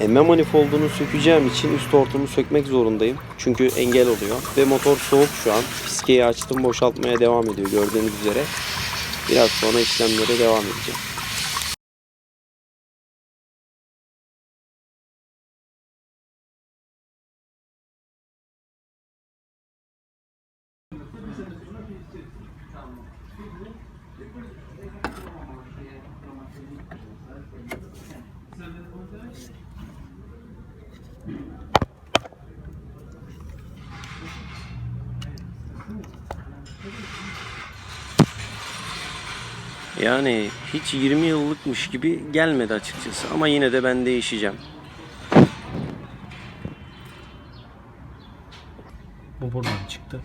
Emme manifoldunu sökeceğim için üst hortumu sökmek zorundayım. Çünkü engel oluyor. Ve motor soğuk şu an. Fiskeyi açtım boşaltmaya devam ediyor gördüğünüz üzere. Biraz sonra işlemlere devam edeceğim. Yani hiç 20 yıllıkmış gibi gelmedi açıkçası. Ama yine de ben değişeceğim. Bu buradan çıktı.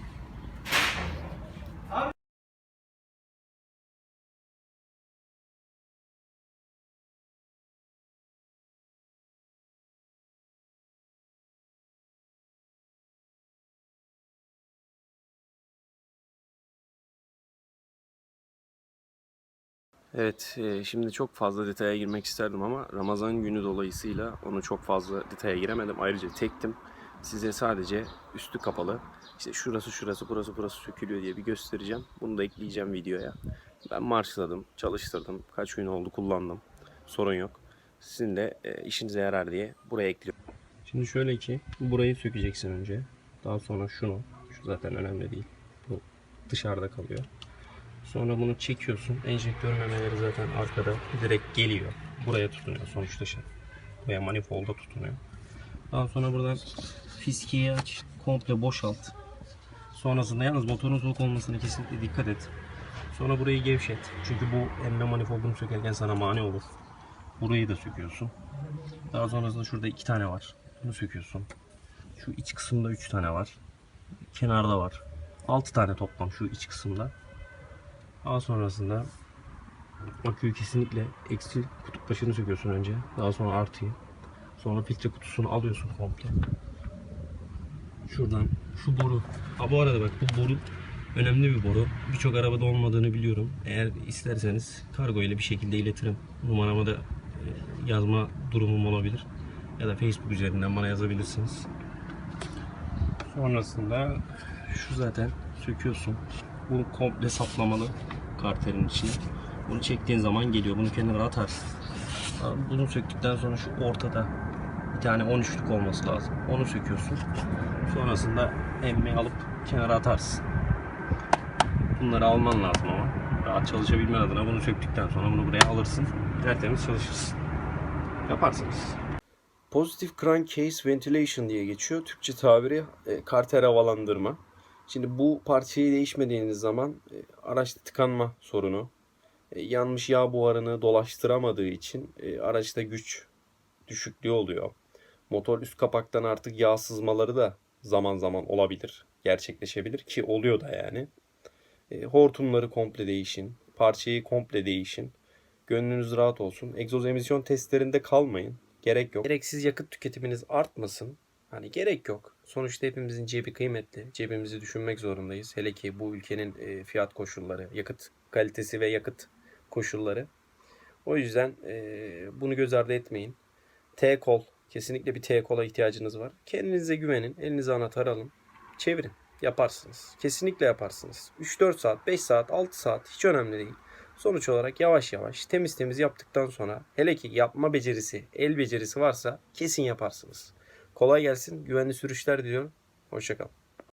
Evet, e, şimdi çok fazla detaya girmek isterdim ama Ramazan günü dolayısıyla onu çok fazla detaya giremedim. Ayrıca tektim. Size sadece üstü kapalı, işte şurası şurası burası burası sökülüyor diye bir göstereceğim. Bunu da ekleyeceğim videoya. Ben marşladım, çalıştırdım. Kaç gün oldu kullandım. Sorun yok. Sizin de e, işinize yarar diye buraya ekliyorum. Şimdi şöyle ki burayı sökeceksin önce. Daha sonra şunu. Şu zaten önemli değil. Bu dışarıda kalıyor. Sonra bunu çekiyorsun. Enjektör memeleri zaten arkada direkt geliyor. Buraya tutunuyor sonuçta şey. Buraya manifolda tutunuyor. Daha sonra buradan fiskeyi aç. Komple boşalt. Sonrasında yalnız motorun soğuk olmasına kesinlikle dikkat et. Sonra burayı gevşet. Çünkü bu emme manifoldunu sökerken sana mani olur. Burayı da söküyorsun. Daha sonrasında şurada iki tane var. Bunu söküyorsun. Şu iç kısımda üç tane var. Kenarda var. Altı tane toplam şu iç kısımda. Daha sonrasında aküyü kesinlikle eksi kutup başını söküyorsun önce. Daha sonra artıyı. Sonra filtre kutusunu alıyorsun komple. Şuradan şu boru. Ha bu arada bak bu boru önemli bir boru. Birçok arabada olmadığını biliyorum. Eğer isterseniz kargo ile bir şekilde iletirim. Numarama da e, yazma durumum olabilir. Ya da Facebook üzerinden bana yazabilirsiniz. Sonrasında şu zaten söküyorsun. Bu komple saplamalı karterin içine. Bunu çektiğin zaman geliyor. Bunu kenara atarsın. Bunu söktükten sonra şu ortada bir tane 13'lük olması lazım. Onu söküyorsun. Sonrasında emmeyi alıp kenara atarsın. Bunları alman lazım ama. Rahat çalışabilmen adına bunu söktükten sonra bunu buraya alırsın. Tertemiz çalışırsın. Yaparsınız. Pozitif crankcase ventilation diye geçiyor. Türkçe tabiri e, karter havalandırma. Şimdi bu parçayı değişmediğiniz zaman e, araçta tıkanma sorunu, e, yanmış yağ buharını dolaştıramadığı için e, araçta güç düşüklüğü oluyor. Motor üst kapaktan artık yağ sızmaları da zaman zaman olabilir, gerçekleşebilir ki oluyor da yani. Hortumları komple değişin, parçayı komple değişin. Gönlünüz rahat olsun. Egzoz emisyon testlerinde kalmayın. Gerek yok. Gereksiz yakıt tüketiminiz artmasın. Hani gerek yok. Sonuçta hepimizin cebi kıymetli. Cebimizi düşünmek zorundayız. Hele ki bu ülkenin e, fiyat koşulları, yakıt kalitesi ve yakıt koşulları. O yüzden e, bunu göz ardı etmeyin. T-kol. Kesinlikle bir T-kola ihtiyacınız var. Kendinize güvenin. Elinize anahtar alın. Çevirin. Yaparsınız. Kesinlikle yaparsınız. 3-4 saat, 5 saat, 6 saat hiç önemli değil. Sonuç olarak yavaş yavaş temiz temiz yaptıktan sonra hele ki yapma becerisi, el becerisi varsa kesin yaparsınız. Kolay gelsin. Güvenli sürüşler diliyorum. Hoşçakalın.